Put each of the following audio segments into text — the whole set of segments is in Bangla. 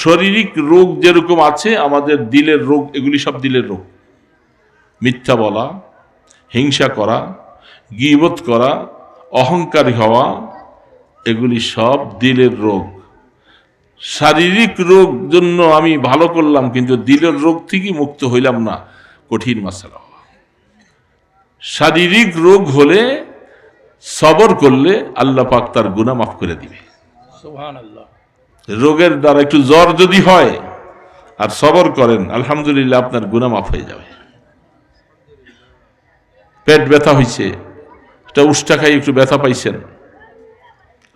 শারীরিক রোগ যেরকম আছে, আমাদের দিলের রোগ, এগুলি সব দিলের রোগ। মিথ্যা বলা, হিংসা করা, গিবত করা, অহংকারী হওয়া, এগুলি সব দিলের রোগ। শারীরিক রোগ জন্য আমি ভালো করলাম, কিন্তু দিলের রোগ থেকে মুক্ত হইলাম না, কঠিন মাসালা। শারীরিক রোগ হলে সবর করলে আল্লাহ পাক তার গুণা মাফ করে দিবে। সুবহান আল্লাহ রোগের দ্বারা একটু জ্বর যদি হয়, আর সবর করেন, আলহামদুলিল্লাহ আপনার গুণা মাফ হয়ে যাবে। পেট ব্যথা হয়েছে এটা উষ্টা খাই একটু ব্যথা পাইছেন,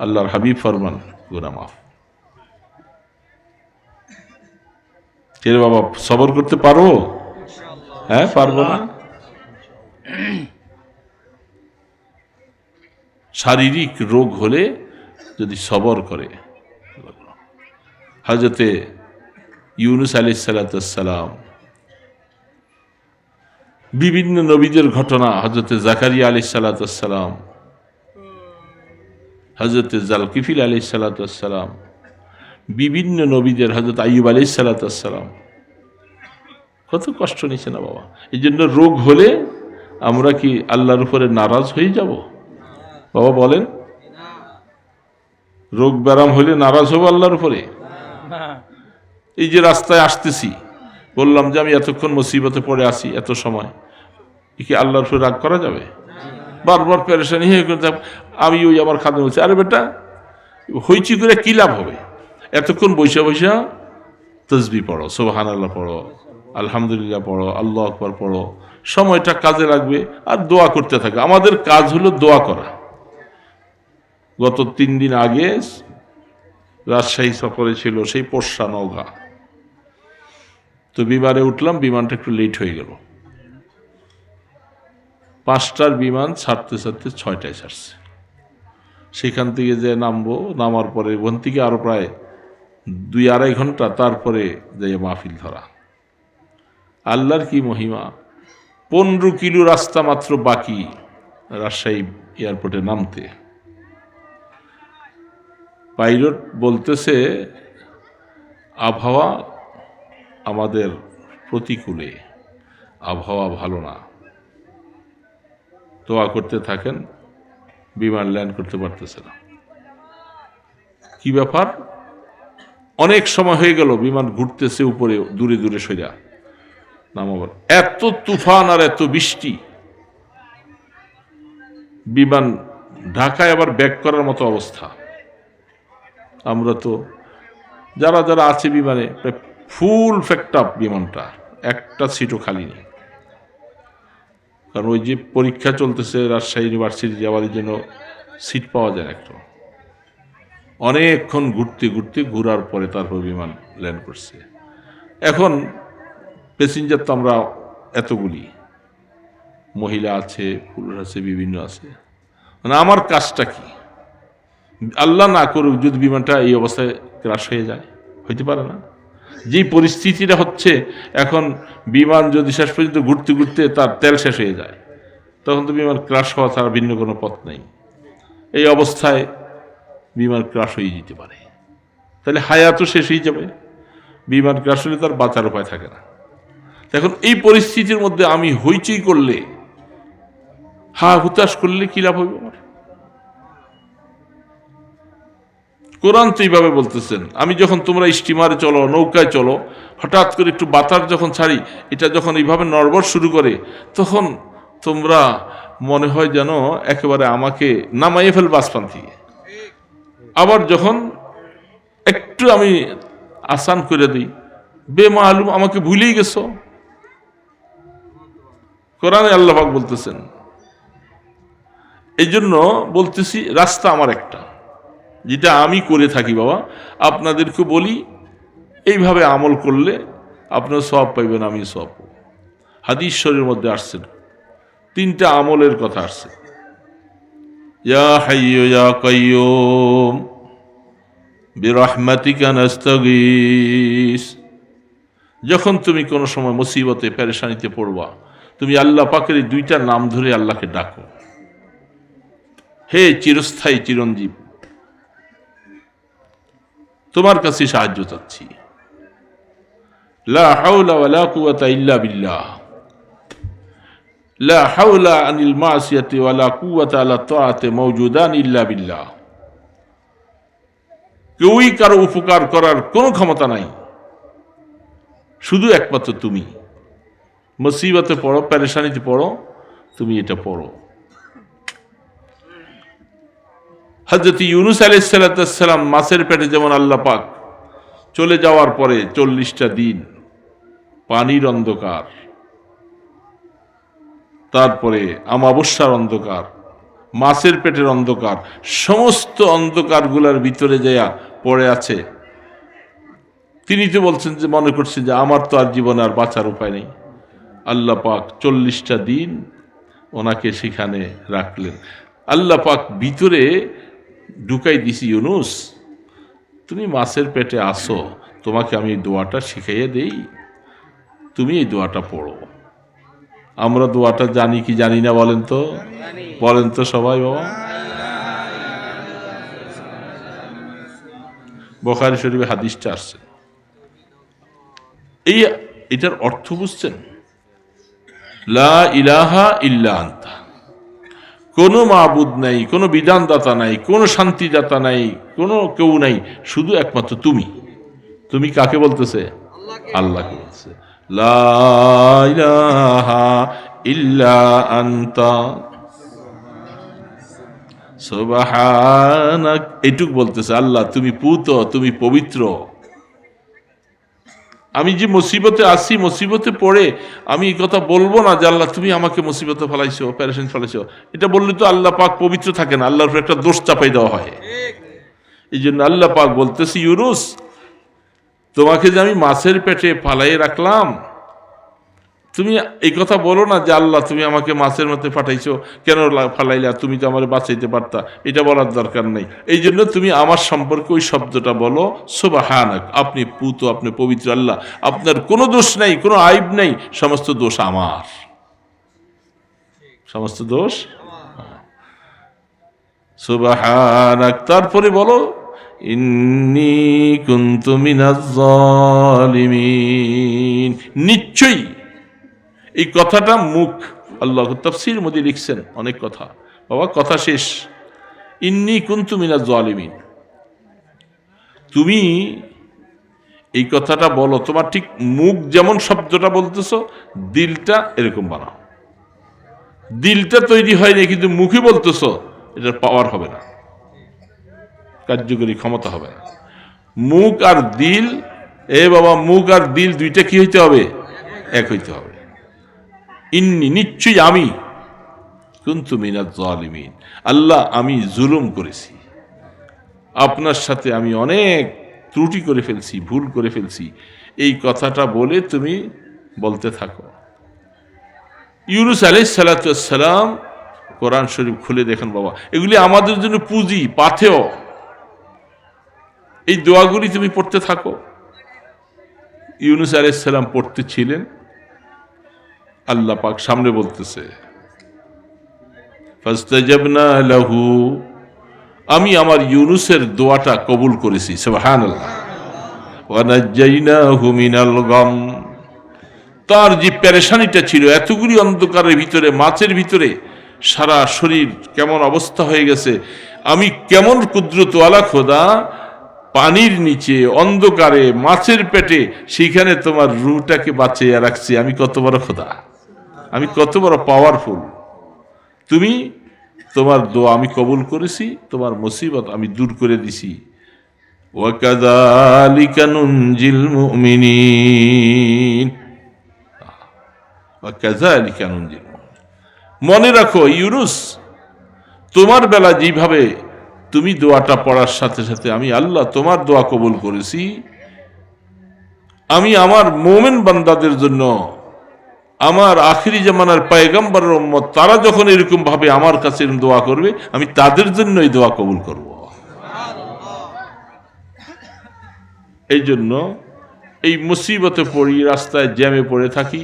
আল্লাহর হাবিব ফরমান গুণা মাফ। কে রে বাবা, সবর করতে পারো হ্যাঁ পারব না। শারীরিক রোগ হলে যদি সবর করে হজরতে ইউনুস আলি সালাতাম বিভিন্ন নবীদের ঘটনা হজরতে জাকারিয়া আলি সালাতাম হজরতে জালকিফিল আলি সালাতাম বিভিন্ন নবীদের হজরত আইব আলি সালাতাম কত কষ্ট নিছে না বাবা? এই জন্য রোগ হলে আমরা কি আল্লাহর উপরে নারাজ হয়ে যাব? বাবা বলেন, রোগ ব্যারাম হলে নারাজ হব আল্লাহর উপরে। এই যে রাস্তায় আসতেছি, বললাম যে আমি এতক্ষণ মুসিবতে পড়ে আসি এত সময়। কি আল্লাহর উপরে রাগ করা যাবে? বারবার পেরেশানি হয়ে আমি ওই আমার খাদ্য বলছি, আরে বেটা হইচি করে কি লাভ হবে? এতক্ষণ বৈশা বৈশা তসবি পড়ো সোহান আল্লাহ পড়ো, আলহামদুলিল্লাহ পড়ো, আল্লাহ আকবর পড়ো। সময়টা কাজে লাগবে আর দোয়া করতে থাকে। আমাদের কাজ হলো দোয়া করা। গত তিন দিন আগে রাজশাহী সফরে ছিল সেই পোষা নৌকা তো বিমানে উঠলাম, বিমানটা একটু লেট হয়ে গেল। পাঁচটার বিমান ছাড়তে ছাড়তে ছয়টায় ছাড়ছে। সেখান থেকে যে নামবো, নামার পরে ওখান থেকে আরও প্রায় দুই আড়াই ঘণ্টা তারপরে যাই মাহফিল ধরা। আল্লাহর কি মহিমা? পনেরো কিলো রাস্তা মাত্র বাকি রাজশাহী এয়ারপোর্টে নামতে। পাইলট বলতেছে, আবহাওয়া আমাদের প্রতিকূলে, আবহাওয়া ভালো না। দোয়া করতে থাকেন, বিমান ল্যান্ড করতে পারতেছে না। কি ব্যাপার? অনেক সময় হয়ে গেল, বিমান ঘুরতেছে উপরে, দূরে দূরে সোজা নামাবার এত তুফান আর এত বৃষ্টি। বিমান ঢাকায় আবার ব্যাক করার মতো অবস্থা। আমরা তো যারা যারা আছে বিমানে ফুল ফ্যাক্ট আপ বিমানটা, একটা সিটও খালি নেই। কারণ ওই যে পরীক্ষা চলতেছে রাজশাহী ইউনিভার্সিটি যাওয়ার জন্য সিট পাওয়া যায় একটু। অনেকক্ষণ ঘুরতে ঘুরতে ঘোরার পরে তারপর বিমান ল্যান্ড করছে। এখন প্যাসেঞ্জার তো আমরা এতগুলি। মহিলা আছে, পুরুষ আছে, বিভিন্ন আছে। মানে আমার কাজটা কি? আল্লাহ না করুক, যদি বিমানটা এই অবস্থায় ক্রাশ হয়ে যায়। হইতে পারে না। যেই পরিস্থিতিটা হচ্ছে, এখন বিমান যদি শেষ পর্যন্ত ঘুরতে ঘুরতে তার তেল শেষ হয়ে যায়, তখন তো বিমান ক্রাশ হওয়া ছাড়া ভিন্ন কোনো পথ নেই। এই অবস্থায় বিমান ক্রাশ হয়ে যেতে পারে। তাহলে হায়াতও শেষ হয়ে যাবে। বিমান ক্রাশ হলে তার বাঁচার উপায় থাকে না। এখন এই পরিস্থিতির মধ্যে আমি হইচই করলে, হা হুতাশ করলে কী লাভ হবে আমার? কোরআন তো এইভাবে বলতেছেন, আমি যখন তোমরা স্টিমারে চলো, নৌকায় চলো, হঠাৎ করে একটু বাতাস যখন ছাড়ি, এটা যখন এইভাবে নড়বড় শুরু করে, তখন তোমরা মনে হয় যেন একেবারে আমাকে নামাইয়ে ফেল বাসপান থেকে। আবার যখন একটু আমি আসান করে দিই, বেমালুম আমাকে ভুলেই গেছো। কোরআনে আল্লাহাক বলতেছেন এই জন্য বলতেছি, রাস্তা আমার একটা। যেটা আমি করে থাকি, বাবা। আপনাদেরকে বলি, এইভাবে আমল করলে আপনার সব পাইবেন আমি সব হাদিশ্বরের মধ্যে আসছেন তিনটা আমলের কথা আসছে। ইয়া ইয়া নাস্তাগীস। যখন তুমি কোনো সময় মুসিবতে, পেরেশানিতে পড়বা, তুমি আল্লাহ পাকের দুইটা নাম ধরে আল্লাহকে ডাকো। হে চিরস্থায়ী, চিরঞ্জীব। তোমার কাছে সাহায্য চাচ্ছি। লা লা কেউই কারও উপকার করার কোনো ক্ষমতা নাই। শুধু একমাত্র তুমি। মুসিবতে পড়ো প্যারেশানিতে পড়ো, তুমি এটা পড়ো। হজরত ইউনুস আলাইসালাম মাছের পেটে যেমন আল্লাহ পাক চলে যাওয়ার পরে চল্লিশটা দিন পানির অন্ধকার, তারপরে আমাবস্যার অন্ধকার, মাছের পেটের অন্ধকার, সমস্ত অন্ধকারগুলার ভিতরে যায়া পড়ে আছে। তিনি তো বলছেন যে, মনে করছেন যে, আমার তো আর জীবনে আর বাঁচার উপায় নেই। আল্লাহ পাক চল্লিশটা দিন ওনাকে সেখানে রাখলেন। আল্লাহ পাক ভিতরে ঢুকাই দিছি, ইউনুস, তুমি মাছের পেটে আসো, তোমাকে আমি দোয়াটা শিখাইয়ে দেই। তুমি এই দোয়াটা পড়ো। আমরা দোয়াটা জানি কি জানি না বলেন তো? বলেন তো সবাই বাবা। বখারি শরীফে হাদিসটা আসছে। এই এটার অর্থ বুঝছেন? লা ইলাহা ইল্লা আন্তা। কোনো মাবুদ নাই কোনো বিধানদাতা নাই কোনো শান্তিদাতা নাই কোনো কেউ নাই শুধু একমাত্র তুমি। তুমি কাকে বলতেছে? আল্লাহকে। বলতেছে ইল্লা আন্তা। সুবহানাক। এটুক বলতেছে আল্লাহ তুমি পুত তুমি পবিত্র। আমি যে মুসিবতে আসি, মুসিবতে পড়ে, আমি এই কথা বলব না যে আল্লাহ তুমি আমাকে মুসিবতে ফেলাইছো প্যারেশন ফেলাইছো। এটা বললে তো আল্লাহ পাক পবিত্র থাকে না, আল্লাহর একটা দোষ চাপাই দেওয়া হয়। এই জন্য আল্লাহ পাক বলতেছি ইউরুস তোমাকে যে আমি মাছের পেটে ফালাই রাখলাম তুমি এই কথা বলো না যে, আল্লাহ, তুমি আমাকে মাছের মধ্যে পাঠাইছো। কেন ফালাইলা? তুমি তো আমার বাঁচাইতে পারতা। এটা বলার দরকার নেই। এই জন্য তুমি আমার সম্পর্কে ওই শব্দটা বলো, সোবাহানাক, আপনি পুত, আপনি পবিত্র আল্লাহ। আপনার কোনো দোষ নাই, কোনো আইব নাই, সমস্ত দোষ আমার। সমস্ত দোষ সুবাহানাক, তারপরে বলো, ইন্নি কুন্তু মিনাজ নিশ্চয়ই এই কথাটা মুখ আল্লাহ তফসির মধ্যে লিখছেন অনেক কথা। বাবা, কথা শেষ। ইন্নি কুন্তু মিনাজ জালিমিন। তুমি এই কথাটা বলো, তোমার ঠিক মুখ যেমন শব্দটা বলতেছ, দিলটা এরকম বানাও। দিলটা তৈরি হয়নি কিন্তু মুখে বলতেছ, এটার পাওয়ার হবে না। কার্যকরী ক্ষমতা হবে না। মুখ আর দিল, এ বাবা, মুখ আর দিল দুইটা কি হইতে হবে? এক হইতে হবে। ইন্নি নিশ্চয়ই আমি। কিন্তু মিনাজ জালিমিন। আল্লাহ, আমি জুলুম করেছি। আপনার সাথে আমি অনেক ত্রুটি করে ফেলছি, ভুল করে ফেলছি। এই কথাটা বলে তুমি বলতে থাকো। ইউনুস আলাই সালাতাম কোরআন শরীফ খুলে দেখেন, বাবা, এগুলি আমাদের জন্য পুঁজি পাথেও এই দোয়াগুলি তুমি পড়তে থাকো। ইউনুস আলাইসাল্লাম পড়তে ছিলেন। আল্লাহ পাক সামনে বলতেছে লাহু আমি আমার ইউনুসের দোয়াটা কবুল করেছি তার যে প্যারেশানিটা ছিল, এতগুলি অন্ধকারের ভিতরে, মাছের ভিতরে, সারা শরীর কেমন অবস্থা হয়ে গেছে। আমি কেমন কুদ্রতওয়ালা খোদা, পানির নিচে, অন্ধকারে, মাছের পেটে সেইখানে তোমার রুটাকে বাঁচিয়ে রাখছি, আমি কত বড় খোদা। আমি কত বড় পাওয়ারফুল তুমি তোমার দোয়া আমি কবুল করেছি তোমার মুসিবত আমি দূর করে দিছি وَكَذَلِكَ نُنْجِي الْمُؤْمِنِينَ وَكَذَلِكَ نُنْجِي الْمُؤْمِنِينَ মনে রাখো ইউনুস তোমার বেলা যেভাবে তুমি দোয়াটা পড়ার সাথে সাথে আমি আল্লাহ তোমার দোয়া কবুল করেছি আমি আমার মোমেন বান্দাদের জন্য আমার আখিরি জামানার পায়গাম্বারের উম্মত, তারা যখন এরকম ভাবে আমার কাছে দোয়া করবে, আমি তাদের জন্য এই দোয়া কবুল করব। এই জন্য এই মুসিবতে পড়ি, রাস্তায় জ্যামে পড়ে থাকি,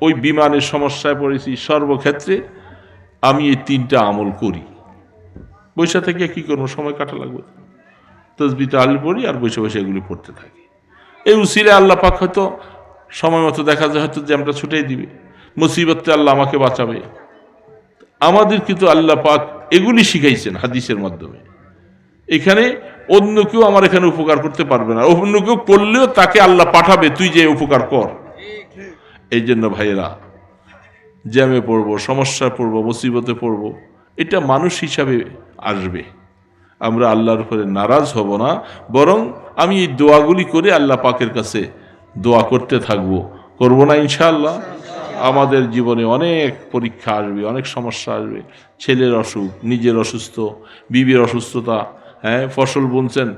ওই বিমানের সমস্যায় পড়েছি, সর্বক্ষেত্রে আমি এই তিনটা আমল করি। বৈশা থেকে কি করব? সময় কাটা লাগবে। তসবিটা আলি পড়ি আর বসে বসে এগুলি পড়তে থাকি। এই উসিলে আল্লাহ পাক হয়তো সময় মতো দেখা যায় হয়তো জ্যামটা ছুটেই দিবে। মুসিবতে আল্লাহ আমাকে বাঁচাবে। আমাদের কিন্তু আল্লাহ পাক এগুলি শিখাইছেন হাদিসের মাধ্যমে। এখানে অন্য কেউ আমার এখানে উপকার করতে পারবে না। অন্য কেউ করলেও তাকে আল্লাহ পাঠাবে, তুই যে উপকার কর। এই জন্য ভাইয়েরা, জ্যামে পড়ব, সমস্যায় পড়ব, মুসিবতে পড়ব, এটা মানুষ হিসাবে আসবে। আমরা আল্লাহর উপরে নারাজ হব না, বরং আমি এই দোয়াগুলি করে আল্লাহ পাকের কাছে দোয়া করতে থাকব। করব না ইনশাল্লাহ আমাদের জীবনে অনেক পরীক্ষা আসবে, অনেক সমস্যা আসবে। ছেলের অসুখ, নিজের অসুস্থ, বিবির অসুস্থতা হ্যাঁ ফসল বুনছেন,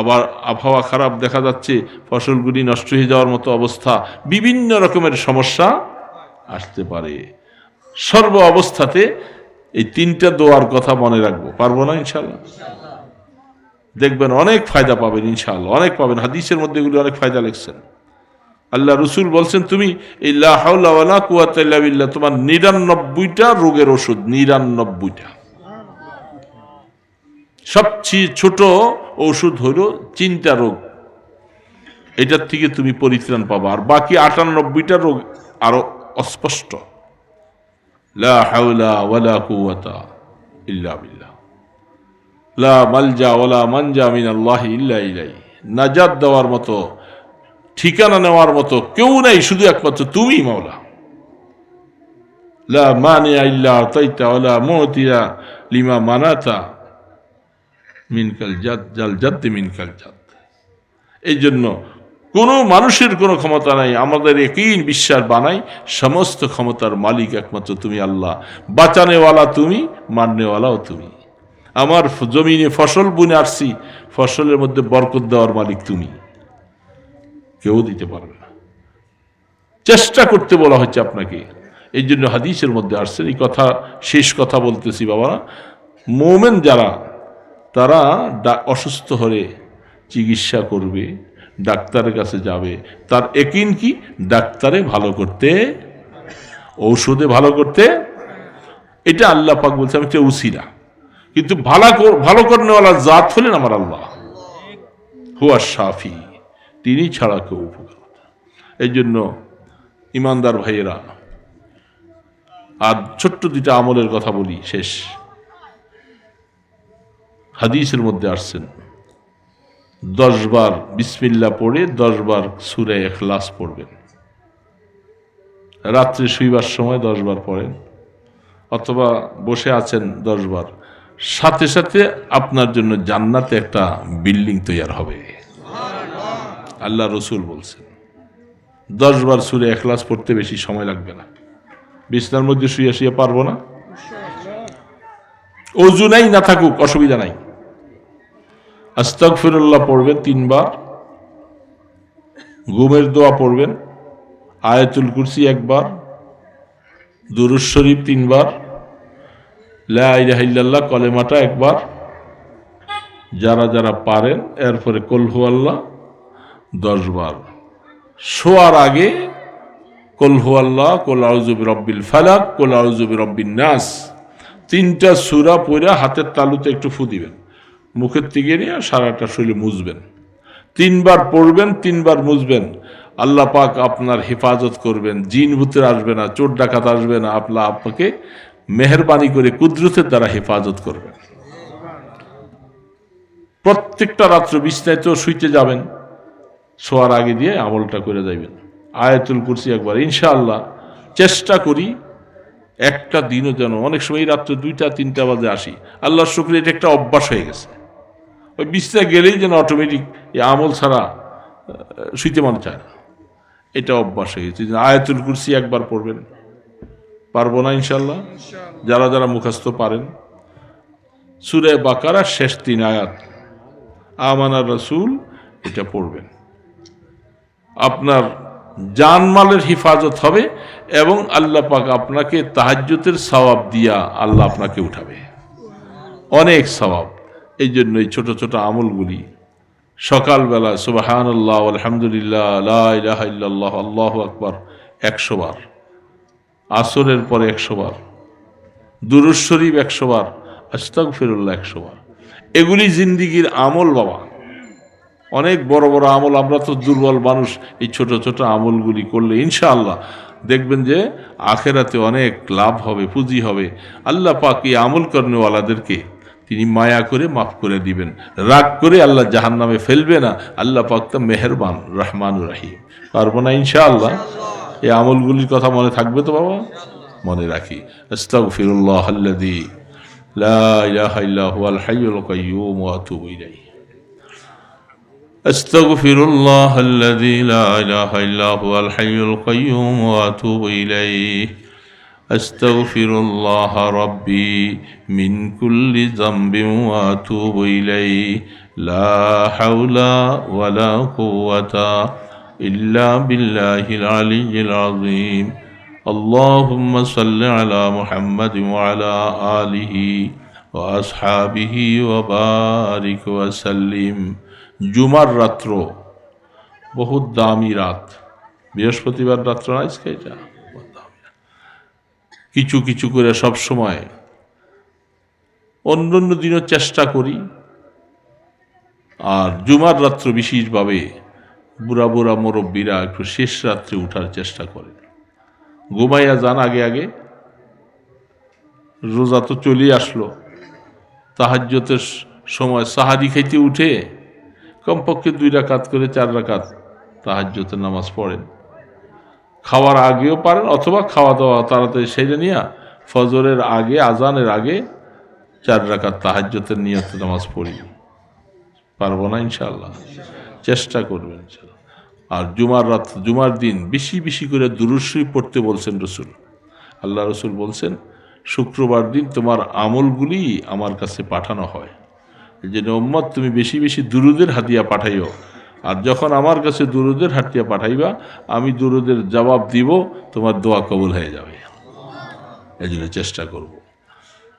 আবার আবহাওয়া খারাপ দেখা যাচ্ছে, ফসলগুলি নষ্ট হয়ে যাওয়ার মতো অবস্থা, বিভিন্ন রকমের সমস্যা আসতে পারে। সর্ব অবস্থাতে এই তিনটা দোয়ার কথা মনে রাখব। পারব না ইনশাল্লাহ দেখবেন অনেক ফায়দা পাবেন ইনশাল্লাহ অনেক পাবেন। হাদিসের মধ্যে এগুলি অনেক ফায়দা লিখছেন। আল্লাহ রসুল বলছেন, তুমি এই তোমার নিরানব্বইটা রোগের ওষুধ, নিরানব্বইটা। সবচেয়ে ছোট ওষুধ হলো চিন্তা রোগ। এটার থেকে তুমি পরিত্রাণ পাবা। আর বাকি আটানব্বইটা রোগ আরও অস্পষ্ট। নাজাত দেওয়ার মতো ঠিকানা নেওয়ার মতো কেউ নাই, শুধু একমাত্র তুমি মাওলা। লা মানিয়া ইল্লা আতাইতা ওয়ালা মুতিয়া লিমা মানাতা মিনকাল জাত, জাল জাদ্দি মিনকাল জাত। এই জন্য কোনো মানুষের কোনো ক্ষমতা নাই, আমাদের একই বিশ্বাস বানাই, সমস্ত ক্ষমতার মালিক একমাত্র তুমি আল্লাহ। বাঁচানেওয়ালা তুমি, মাননেওয়ালাও তুমি। আমার জমিনে ফসল বুনে আসছি ফসলের মধ্যে বরকত দেওয়ার মালিক তুমি। কেউ দিতে পারবে না। চেষ্টা করতে বলা হচ্ছে আপনাকে। এই জন্য হাদিসের মধ্যে আসছেন, এই কথা, শেষ কথা বলতেছি বাবা। মোমেন যারা, তারা অসুস্থ হলে চিকিৎসা করবে, ডাক্তারের কাছে যাবে। তার একিন কি? ডাক্তারে ভালো করতে, ঔষধে ভালো করতে। এটা আল্লাহ পাক বলছে, আমি একটা উসিরা কিন্তু ভালো ভালো করেওয়ালা জাত হলেন আমার আল্লাহ। হুয়া সাফি তিনি ছাড়া কেউ উপকার এই জন্য ইমানদার ভাইয়েরা, আর ছোট্ট দুইটা আমলের কথা বলি, শেষ। হাদিসের মধ্যে আসছেন, দশবার বিসমিল্লা পড়ে দশবার সুরে এখলাস পড়বেন। রাত্রে শুইবার সময় দশবার পড়েন, অথবা বসে আছেন দশবার। সাথে সাথে আপনার জন্য জান্নাতে একটা বিল্ডিং তৈরি হবে। আল্লাহ রসুল বলছেন, দশবার সুরে এখলাস পড়তে বেশি সময় লাগবে না। বিছনার মধ্যে শুয়ে শুয়ে পারব না। অজু নাই, না থাকুক, অসুবিধা নাই। আস্তাক ফিরুল্লাহ পড়বেন তিনবার। ঘুমের দোয়া পড়বেন, আয়াতুল কুরসি একবার, দুরুজ শরীফ তিনবার, লা ইলাহা কলেমাটা একবার। যারা যারা পারেন, এরপরে কলহু আল্লাহ দশবার শোয়ার আগে কলহু আল্লাহ কোল আউজুবি রব্বিল ফালাক, কোল রব্বিন নাস। তিনটা সুরা পইরা হাতের তালুতে একটু ফু দিবেন। মুখের থেকে নিয়ে সারাটা শরীরে মুছবেন। তিনবার পড়বেন, তিনবার মুছবেন। আল্লাহ পাক আপনার হেফাজত করবেন। জিন ভূতের আসবে না, চোর ডাকাত আসবে না। আপনার আপনাকে মেহরবানি করে কুদরতের দ্বারা হেফাজত করবেন। প্রত্যেকটা রাত্র বিছনায় তো শুইতে যাবেন। শোয়ার আগে দিয়ে আমলটা করে যাইবেন। আয়াতুল কুরসি একবার ইনশাআল্লাহ চেষ্টা করি একটা দিনও যেন অনেক সময় রাত্রে দুইটা তিনটা বাজে আসি। আল্লাহর শুক্র এটা একটা অভ্যাস হয়ে গেছে। ওই বিছনায় গেলেই যেন অটোমেটিক এই আমল ছাড়া শুইতে মনে চায় না। এটা অভ্যাস হয়ে গেছে। আয়াতুল কুরসি একবার পড়বেন। পারব না ইনশাল্লাহ যারা যারা মুখস্থ পারেন। সুরে বাকারা শেষ তিন আয়াত আমানার রসুল এটা পড়বেন। আপনার জানমালের হিফাজত হবে এবং আল্লাহ পাক আপনাকে তাহাজ্যতের সওয়াব দিয়া আল্লাহ আপনাকে উঠাবে। অনেক সওয়াব। এই জন্য এই ছোট ছোট আমলগুলি সকালবেলা সুবাহান আল্লাহ আলহামদুলিল্লাহ ইল্লাল্লাহ, আল্লাহ আকবার, একশো বার। আসরের পরে একশো বার। শরীফ একশো বার। আস্তাক ফিরুল্লাহ একশো বার। এগুলি জিন্দিগির আমল বাবা। অনেক বড় বড় আমল, আমরা তো দুর্বল মানুষ, এই ছোট ছোট আমলগুলি করলে ইনশাআল্লাহ দেখবেন যে আখেরাতে অনেক লাভ হবে, পুঁজি হবে। আল্লাহ পাক এই আমল কর্মওয়ালাদেরকে তিনি মায়া করে মাফ করে দিবেন। রাগ করে আল্লাহ জাহান নামে ফেলবে না। আল্লাহ পাক তো মেহরবান রহমান রাহিম। পারব না ইনশাআল্লাহ? এই আমলগুলির কথা মনে থাকবে তো বাবা? মনে রাখি। আস্তাগফিরুল্লাহ আল্লাযী লা ইলাহা ইল্লা হুয়াল হাইয়ুল কাইয়্যুম ওয়া আতুবু ইলাইহি। أستغفر الله الذي لا إله إلا هو الحي القيوم وأتوب إليه. أستغفر الله ربي من كل ذنب وأتوب إليه. لا حول ولا قوة إلا بالله العلي العظيم. اللهم صل على محمد وعلى آله وأصحابه وبارك وسلم. জুমার রাত্র, বহুত দামি রাত। বৃহস্পতিবার রাত্র না, আজকে এটা। কিছু কিছু করে সব সময় অন্য অন্য দিনও চেষ্টা করি। আর জুমার রাত্র বিশেষভাবে বুড়া বুড়া মুরব্বীরা একটু শেষ রাত্রে উঠার চেষ্টা করে। ঘুমাইয়া যান আগে আগে। রোজা তো চলে আসলো। তাহাজ্যতের সময় সাহারি খাইতে উঠে কমপক্ষে দুই রাকাত করে চার রাকাত তাহাজ্যতের নামাজ পড়েন। খাওয়ার আগেও পারেন অথবা খাওয়া দাওয়া তাড়াতাড়ি সেরে নিয়ে ফজরের আগে আজানের আগে চার রাকাত তাহাজ্যতের নিয়ত নামাজ পড়ি। পারব না ইনশাল্লাহ চেষ্টা করবেন ইনশাল্লাহ আর জুমার রাত, জুমার দিন বেশি বেশি করে দুরুশ্রী পড়তে বলছেন রসুল। আল্লাহ রসুল বলছেন, শুক্রবার দিন তোমার আমলগুলি আমার কাছে পাঠানো হয়। এই জন্য উম্মত তুমি বেশি বেশি দুরুদের হাতিয়া পাঠাইও আর যখন আমার কাছে দুরুদের হাতিয়া পাঠাইবা আমি দুরুদের জবাব দিব তোমার দোয়া কবুল হয়ে যাবে এই জন্য চেষ্টা করব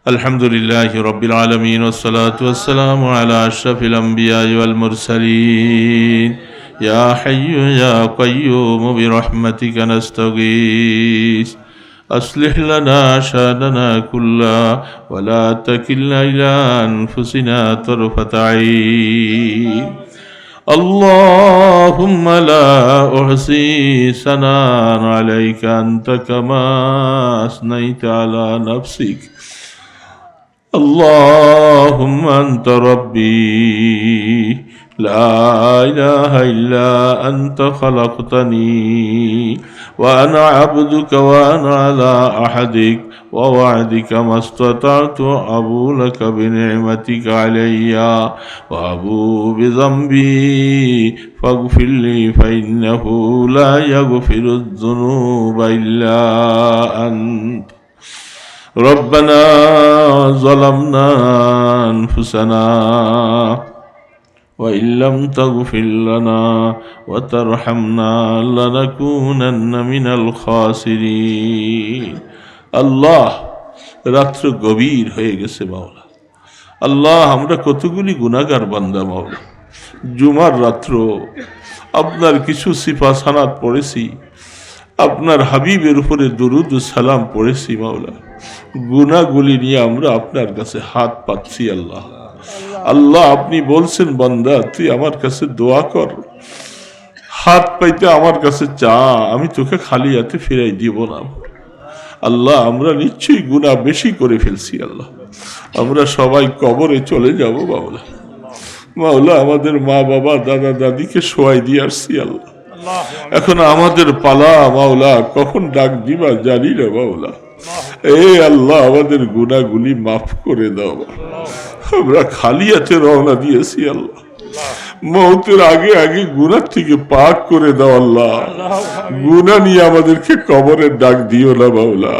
الحمد لله رب العالمين والصلاة والسلام على أشرف الأنبياء والمرسلين يا حي يا قيوم برحمتك نستغيث أصلح لنا شاننا كله ولا تكلنا إلى أنفسنا طرفة عين اللهم لا أحصي ثناء عليك أنت كما أثنيت على نفسك اللهم أنت ربي لا إله إلا أنت خلقتني وأنا عبدك وأنا على أحدك ووعدك ما استطعت أبو لك بنعمتك علي وأبو بذنبي فاغفر لي فإنه لا يغفر الذنوب إلا أنت ربنا ظلمنا أنفسنا وإن لم تغفر لنا وترحمنا لنكونن من الخاسرين আল্লাহ রাত্র গভীর হয়ে গেছে মাওলা আল্লাহ আমরা কতগুলি গুণাগার বান্দা মাওলা জুমার রাত্র আপনার কিছু সিফা সানাত পড়েছি আপনার হাবিবের উপরে দরুদ ও সালাম পড়েছি মাওলা গুনাগুলি নিয়ে আমরা আপনার কাছে হাত পাচ্ছি আল্লাহ আল্লাহ, আপনি বলছেন, বান্দা, তুই আমার কাছে দোয়া কর। হাত পাইতে আমার কাছে চা, আমি তোকে খালি হাতে ফিরাই দিব না। আল্লাহ, আমরা নিশ্চয়ই গুণা বেশি করে ফেলছি, আল্লাহ। আমরা সবাই কবরে চলে যাব বাবলা মাওলা, আমাদের মা বাবা, দাদা দাদিকে শোয়াই দিয়ে আসছি, আল্লাহ। এখন আমাদের পালা, মাওলা, কখন ডাক দিবা জানি না, মাওলা। এ আল্লাহ, আমাদের গুণাগুলি মাফ করে দাও আমরা খালি হাতে রওনা দিয়েছি আল্লাহ। মৌতের আগে আগে গুনার থেকে পাক করে দাও আল্লাহ। গুনা নিয়ে আমাদেরকে কবরের ডাক দিও না বাউলা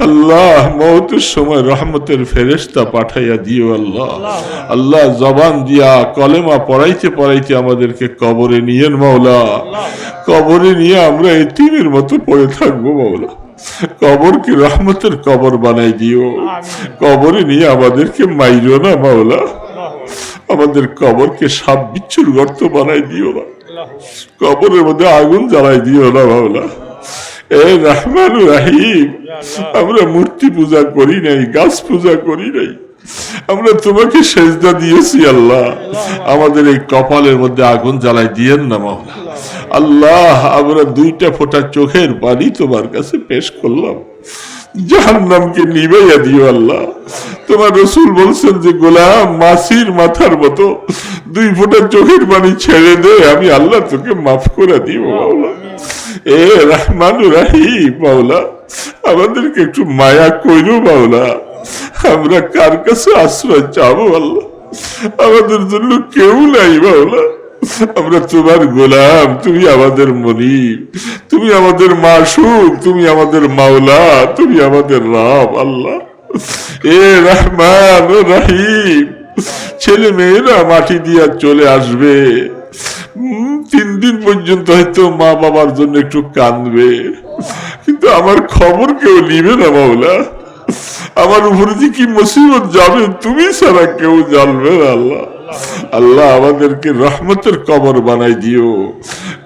আল্লাহ মৌতের সময় রহমতের ফেরেস্তা পাঠাইয়া দিও আল্লাহ। আল্লাহ জবান দিয়া কলেমা পড়াইতে পড়াইতে আমাদেরকে কবরে নিয়েন মাওলা। কবরে নিয়ে আমরা এতিমের মতো পড়ে থাকব মাওলা। কবরকে রহমতের কবর বানাই দিও। কবরে নিয়ে আমাদেরকে মাইরো না মাওলা। আমাদের কবরকে সাপ বিচ্ছুর গর্ত বানাই দিও না। কবরের মধ্যে আগুন জ্বালাই দিও না, মাওলা। এ রহমান রাহিম, আমরা মূর্তি পূজা করি নাই, গাছ পূজা করি নাই। আমরা তোমাকে সেজদা দিয়েছি, আল্লাহ। আমাদের এই কপালের মধ্যে আগুন জ্বালাই দিয়েন না, মাওলা। আল্লাহ, আমরা দুইটা ফোঁটা চোখের পানি তোমার কাছে পেশ করলাম। জাহান্নামকে নিবাইয়া দিও আল্লাহ। তোমার রসুল বলছেন যে, গোলাম, মাসির মাথার মতো দুই ফোঁটা চোখের পানি ছেড়ে দে, আমি আল্লাহ তোকে মাফ করে দিব মাওলা। এ রহমান রাহিম, মাওলা, আমাদেরকে একটু মায়া কইরো মাওলা। আমরা কার কাছে আশ্রয় চাবো আল্লাহ? আমাদের জন্য কেউ নাই, মাওলা। আমরা তোমার গোলাম, তুমি আমাদের মনিব, তুমি আমাদের মাসুক তুমি আমাদের মাওলা, তুমি আমাদের রাম আল্লাহ। এ রহমান রাহিম, ছেলে মেয়েরা মাটি দিয়া চলে আসবে। তিন দিন পর্যন্ত হয়তো মা বাবার জন্য একটু কাঁদবে। কিন্তু আমার খবর কেউ নিবে না, মাওলা। আমার উপরে কি মুসিবত যাবে, তুমি ছাড়া কেউ জানবে না, আল্লাহ। আল্লাহ আমাদেরকে রহমতের কবর বানাই দিও।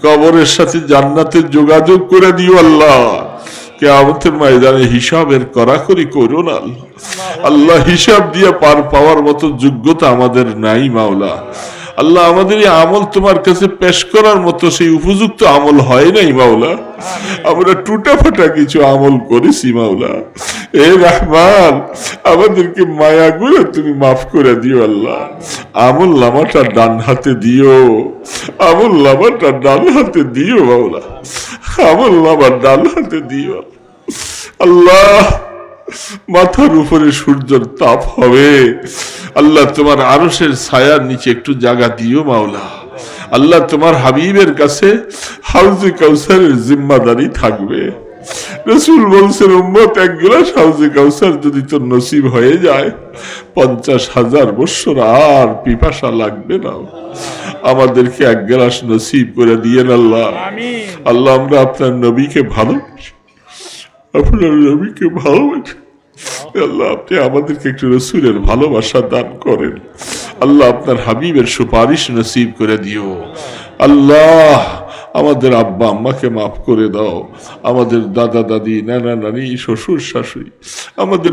কবরের সাথে জান্নাতের যোগাযোগ করে দিও আল্লাহ। কেয়ামতের ময়দানে হিসাবের করাকরি করুন আল্লাহ। আল্লাহ হিসাব দিয়ে পার পাওয়ার মতো যোগ্যতা আমাদের নাই মাওলা। আল্লাহ আমাদের এই আমল তোমার কাছে পেশ করার মতো সেই উপযুক্ত আমল হয় নাই, মাওলা। আমরা টুটা ফাটা কিছু আমল করেছি, মাওলা। এ রহমান, আমাদেরকে মায়া করে তুমি মাফ করে দিও, আল্লাহ। আমল লামাটা ডান হাতে দিও। আমল লামাটা ডান হাতে দিও, মাওলা। আমল লামা ডান হাতে দিও। আল্লাহ মাথার উপরে সূর্যের তাপ হবে। আল্লাহ তোমার আরশের ছায়ার নিচে একটু জায়গা দিও মাওলা। আল্লাহ তোমার হাবিবের কাছে হাউজে কাউসারের জিম্মাদারি থাকবে। রসুল বলছেন উম্মত এক গ্লাস হাউজে কাউসার যদি তোর নসিব হয়ে যায় পঞ্চাশ হাজার বৎসর আর পিপাসা লাগবে না। আমাদেরকে এক গ্লাস নসিব করে দিয়েন আল্লাহ। আল্লাহ আমরা আপনার নবীকে ভালোবাসি। আপনার নবীকে ভালোবাসি? আল্লাহ আপনি আমাদেরকে একটু রসুলের ভালোবাসা দান করেন। আল্লাহ আপনার হাবিবের সুপারিশ নসিব করে দিও। আল্লাহ আমাদের আব্বা আম্মাকে মাফ করে দাও। আমাদের দাদা দাদি নানা নানি শ্বশুর শাশুড়ি আমাদের